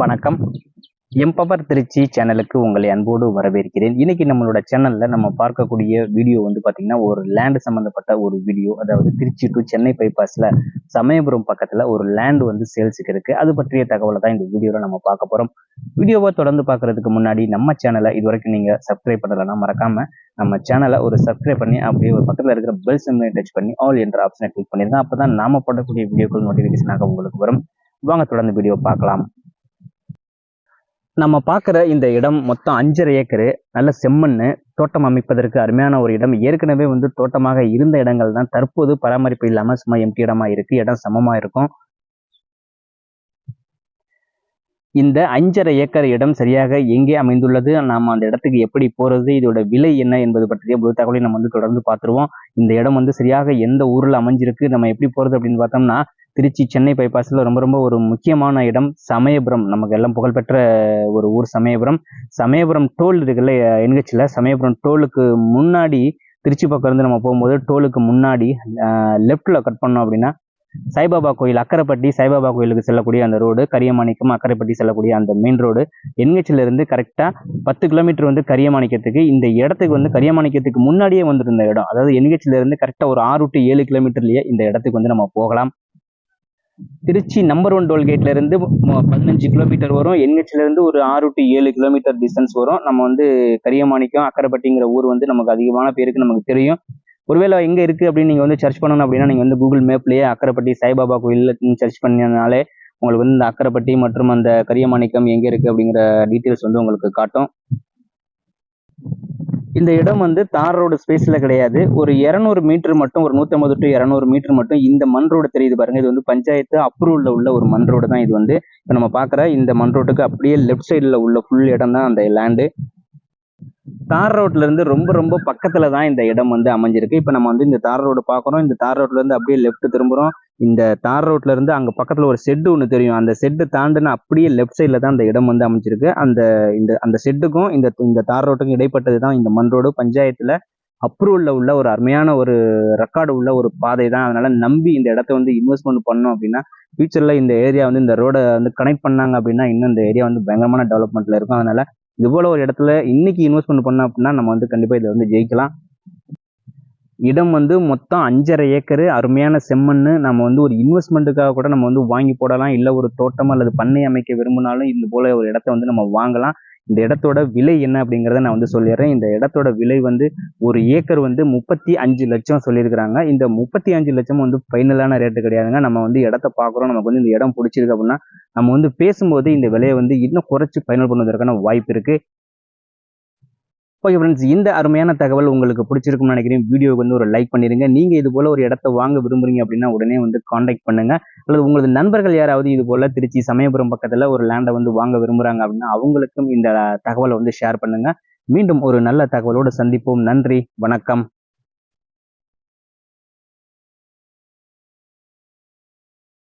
வணக்கம். எம்பவர் திருச்சி சேனலுக்கு உங்களை அன்போடு வரவேற்கிறேன். இன்னைக்கு நம்மளோட சேனல்ல நம்ம பார்க்கக்கூடிய வீடியோ வந்து பாத்தீங்கன்னா ஒரு லேண்ட் சம்பந்தப்பட்ட ஒரு வீடியோ. அதாவது திருச்சி டு சென்னை பைபாஸ்ல சமயபுரம் பக்கத்துல ஒரு லேண்ட் வந்து சேல்ஸுக்கு இருக்கு. அது பற்றிய தகவலை தான் இந்த வீடியோல நம்ம பார்க்க போறோம். வீடியோவை தொடர்ந்து பார்க்கறதுக்கு முன்னாடி நம்ம சேனலை இது வரைக்கும் நீங்க சப்ஸ்கிரைப் பண்ணலன்னா மறக்காம நம்ம சேனலை ஒரு சப்ஸ்கிரைப் பண்ணி அப்படியே ஒரு பக்கத்தில் இருக்கிற பெல் சிம்லையும் டச் பண்ணி ஆல் என்ற ஆப்ஷனை கிளிக் பண்ணிருங்க. அப்பதான் நாம போடக்கூடிய வீடியோக்கள் நோட்டிபிகேஷனாக உங்களுக்கு வரும். வாங்க தொடர்ந்து வீடியோ பார்க்கலாம். நம்ம பார்க்குற இந்த இடம் மொத்தம் அஞ்சரை ஏக்கரு நல்ல செம்மண்ணு தோட்டம் அமைப்பதற்கு அருமையான ஒரு இடம். ஏற்கனவே வந்து தோட்டமாக இருந்த இடங்கள் தான் தற்போது பராமரிப்பு இல்லாம சும்மா எம்டி இடமா இருக்கு. இடம் சமமா இருக்கும். இந்த அஞ்சரை ஏக்கர் இடம் சரியாக எங்கே அமைந்துள்ளது? நாம் அந்த இடத்துக்கு எப்படி போறது? இதோட விலை என்ன என்பது பற்றிய முழு தகவலை நம்ம வந்து தொடர்ந்து பார்த்துருவோம். இந்த இடம் வந்து சரியாக எந்த ஊரில் அமைஞ்சிருக்கு? நம்ம எப்படி போறது அப்படின்னு பார்த்தோம்னா திருச்சி சென்னை பைபாஸில் ரொம்ப ரொம்ப ஒரு முக்கியமான இடம் சமயபுரம். நமக்கு எல்லாம் புகழ்பெற்ற ஒரு ஊர் சமயபுரம். சமயபுரம் டோல் இருக்குல்ல என்ஹெச்சில் சமயபுரம் டோலுக்கு முன்னாடி திருச்சி பக்கம் இருந்து நம்ம போகும்போது டோலுக்கு முன்னாடி லெஃப்டில் கட் பண்ணோம் அப்படின்னா சாய்பாபா கோயில் அக்கரைப்பட்டி சாய்பாபா கோயிலுக்கு செல்லக்கூடிய அந்த ரோடு கரியமாணிக்கம் அக்கரைப்பட்டி செல்லக்கூடிய அந்த மெயின் ரோடு என்ஹெச்லேருந்து கரெக்டாக பத்து கிலோமீட்டர் வந்து கரியமாணிக்கத்துக்கு இந்த இடத்துக்கு வந்து கரியமாணிக்கத்துக்கு முன்னாடியே வந்துருந்த இடம். அதாவது என்ஹெச்ல இருந்து கரெக்டாக ஒரு ஆறு டு ஏழு கிலோமீட்டர்லயே இந்த இடத்துக்கு வந்து நம்ம போகலாம். திருச்சி நம்பர் ஒன் டோல்கேட்ல இருந்து பதினஞ்சு கிலோமீட்டர் வரும். என்ஹெச்ல இருந்து ஒரு ஆறு டு ஏழு கிலோமீட்டர் டிஸ்டன்ஸ் வரும். நம்ம வந்து கரியமாணிக்கம் அக்கரைப்பட்டிங்கிற ஊர் வந்து நமக்கு அதிகமான பேருக்கு நமக்கு தெரியும். ஒருவேளை எங்கே இருக்கு அப்படின்னு நீங்க வந்து சர்ச் பண்ணணும் அப்படின்னா நீங்க வந்து கூகுள் மேப்லேயே அக்கரைப்பட்டி சாய்பாபா கோயில் சர்ச் பண்ணினாலே உங்களுக்கு வந்து இந்த அக்கரைப்பட்டி மற்றும் அந்த கரியமாணிக்கம் எங்க இருக்கு அப்படிங்கிற டீட்டெயில்ஸ் வந்து உங்களுக்கு காட்டும். இந்த இடம் வந்து தார் ரோடு ஸ்பேஸ்ல கிடையாது. ஒரு இரநூறு மீட்டர் மட்டும் ஒரு நூற்றம்பது டு இரநூறு மீட்டர் மட்டும் இந்த மண் ரோடு தெரியுது பாருங்க. இது வந்து பஞ்சாயத்து அப்ரூவில் உள்ள ஒரு மண் ரோடு தான் இது வந்து. இப்போ நம்ம பார்க்குற இந்த மண் ரோட்டுக்கு அப்படியே லெஃப்ட் சைடில் உள்ள ஃபுல் இடம் தான் அந்த லேண்டு தார் ரோட்ல இருந்து ரொம்ப ரொம்ப பக்கத்துல தான் இந்த இடம் வந்து அமைஞ்சிருக்கு. இப்போ நம்ம வந்து இந்த தார் ரோடு பார்க்குறோம். இந்த தார் ரோட்ல இருந்து அப்படியே லெஃப்ட் திரும்புறோம். இந்த தார் ரோட்ல இருந்து அங்க பக்கத்துல ஒரு செட்டு ஒன்று தெரியும். அந்த ஷெட்டு தாண்டுன அப்படியே லெஃப்ட் சைடில் தான் அந்த இடம் வந்து அமைஞ்சிருக்கு. அந்த இந்த அந்த ஷெட்டுக்கும் இந்த இந்த தார் ரோட்டுக்கும் இடைப்பட்டது தான் இந்த மண் ரோடு. பஞ்சாயத்துல அப்ரூவல்ல உள்ள ஒரு அருமையான ஒரு ரெக்கார்டு உள்ள ஒரு பாதை தான். அதனால நம்பி இந்த இடத்த வந்து இன்வெஸ்ட்மெண்ட் பண்ணோம் அப்படின்னா ஃபியூச்சர்ல இந்த ஏரியா வந்து இந்த ரோடை வந்து கனெக்ட் பண்ணாங்க அப்படின்னா இன்னும் இந்த ஏரியா வந்து பயங்கரமான டெவலப்மெண்ட்ல இருக்கும். அதனால இது போல ஒரு இடத்துல இன்னைக்கு இன்வெஸ்ட்மெண்ட் பண்ணோம் அப்படின்னா நம்ம வந்து கண்டிப்பாக இதை வந்து ஜெயிக்கலாம். இடம் வந்து மொத்தம் அஞ்சரை ஏக்கரு அருமையான செம்மண்ணு. நம்ம வந்து ஒரு இன்வெஸ்ட்மெண்ட்டுக்காக கூட நம்ம வந்து வாங்கி போடலாம். இல்லை ஒரு தோட்டம் அல்லது பண்ணை அமைக்க விரும்பினாலும் இது போல ஒரு இடத்த வந்து நம்ம வாங்கலாம். இந்த இடத்தோட விலை என்ன அப்படிங்கிறத நான் வந்து சொல்லிடுறேன். இந்த இடத்தோட விலை வந்து ஒரு ஏக்கர் வந்து முப்பத்தி அஞ்சு லட்சம் சொல்லியிருக்கிறாங்க. இந்த முப்பத்தி அஞ்சு லட்சம் வந்து ஃபைனலான ரேட்டு கிடையாதுங்க. நம்ம வந்து இடத்த பார்க்குறோம். நமக்கு வந்து இந்த இடம் பிடிச்சிருக்கு அப்படின்னா நம்ம வந்து பேசும்போது இந்த விலையை வந்து இன்னும் குறைச்சி ஃபைனல் பண்ணுவதற்கான வாய்ப்பு இருக்குது ஓகே ஃப்ரெண்ட்ஸ் இந்த அருமையான தகவல் உங்களுக்கு பிடிச்சிருக்கும்னு நினைக்கிறேன். வீடியோக்கு வந்து ஒரு லைக் பண்ணிருங்க. நீங்க இது போல ஒரு இடத்த வாங்க விரும்புறீங்க அப்படின்னா உடனே வந்து காண்டாக்ட் பண்ணுங்க. அல்லது உங்களது நண்பர்கள் யாராவது இது போல திருச்சி சமயபுரம் பக்கத்துல ஒரு லேண்டை வந்து வாங்க விரும்புறாங்க அப்படின்னா அவங்களுக்கும் இந்த தகவலை வந்து ஷேர் பண்ணுங்க. மீண்டும் ஒரு நல்ல தகவலோடு சந்திப்போம். நன்றி. வணக்கம்.